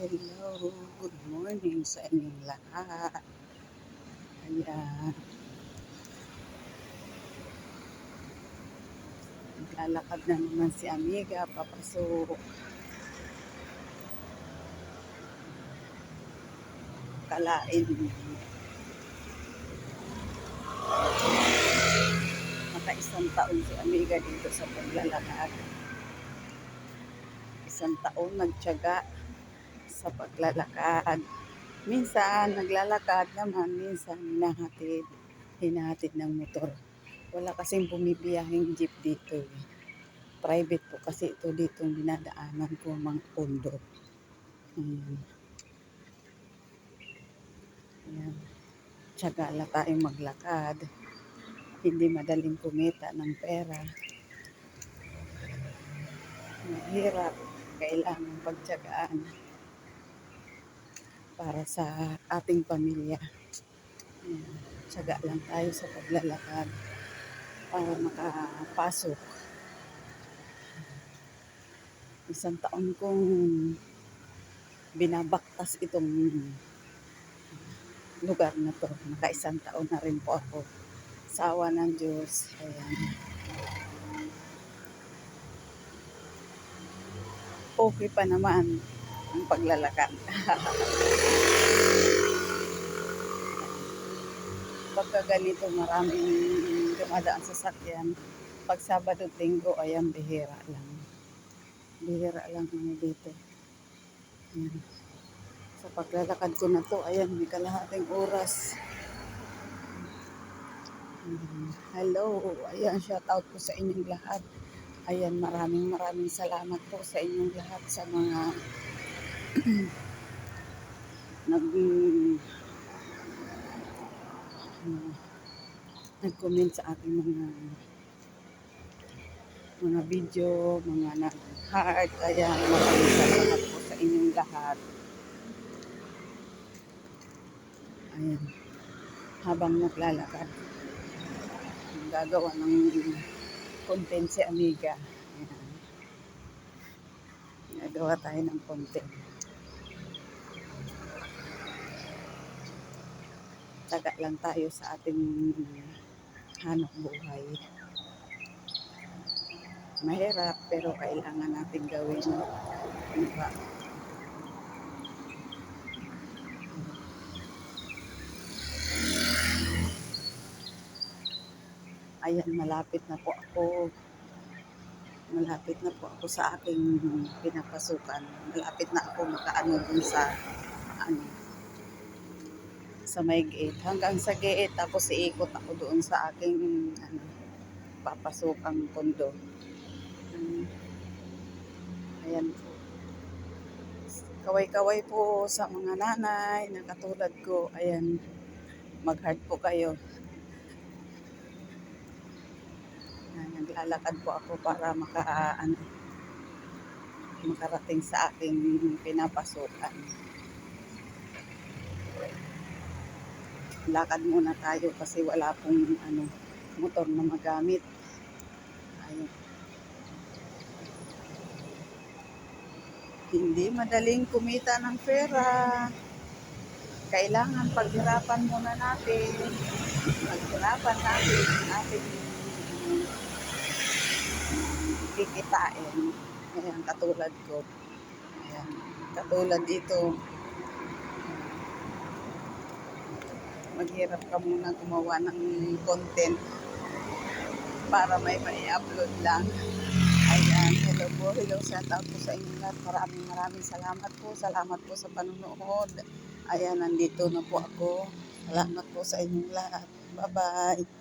hello. Good morning sa inyong lahat. Ayan. Naglalakad na naman si Amiga, papasok. Kalain. Maka isang taon si Amiga dito sa paglalakad. Isang taon nagtyaga sa paglalakad. Minsan naglalakad naman, minsan hinahatid, hinahatid ng motor. Wala kasing bumibiyahing jeep dito. eh. Private po kasi ito dito dinadaanan ko mga kondo. Hmm. Ayan. Tsaga lang tayong maglakad. Hindi madaling kumita ng pera. Mahirap. Kailangan pagtsagaan para sa ating pamilya. Ayan. Tsaga lang tayo sa paglalakad para makapasok. Isang taon kong binabaktas itong lugar na to. Nakaisang taon na rin po ako. Sawa ng Diyos. Ayan. Okay pa naman ang paglalakad. Pagka ganito maraming dumadaan sa sakyan. Pag Sabado Linggo, ayan, bihira lang. Bihira lang ano dito. Ayan. Sa paglalakad ko na to, ayan, may kalahating oras. Hello, ayan, shout out po sa inyong lahat. Ayan, maraming maraming salamat po sa inyong lahat sa mga nag nag-comment sa ating mga mga video, mga nag-heart. Ayan, maraming salamat po sa inyong lahat. Ayan. Habang naglalakad, gagawa ng content si Amiga. Ayan. Gagawa tayo ng content. Taga lang tayo sa ating hanap buhay. Mahirap pero kailangan natin gawin. Diba? Ayan, malapit na po ako. Malapit na po ako sa aking pinapasukan. Malapit na ako makaano dun sa ano sa may gate. Hanggang sa gate, tapos iikot ako doon sa aking ano, papasukang kondo. Hmm. Ayan po. Kaway-kaway po sa mga nanay na katulad ko. Ayan, mag-heart po kayo. Ayan, naglalakad po ako para maka, ano, makarating sa aking pinapasukan. Lakad muna tayo kasi wala pong ano, motor na magamit. Ayun. Hindi madaling kumita ng pera. Kailangan paghirapan muna natin. Paghirapan natin ang kikitain. Ayan, katulad ko. Ayan, katulad dito. Maghirap ka muna gumawa ng content para may mai-upload lang. Ayan, hello po, hello, shout out po sa inyo lahat. Maraming maraming salamat po. Salamat po sa panunood. Ayan, nandito na po ako. Salamat po sa inyong lahat. Bye-bye.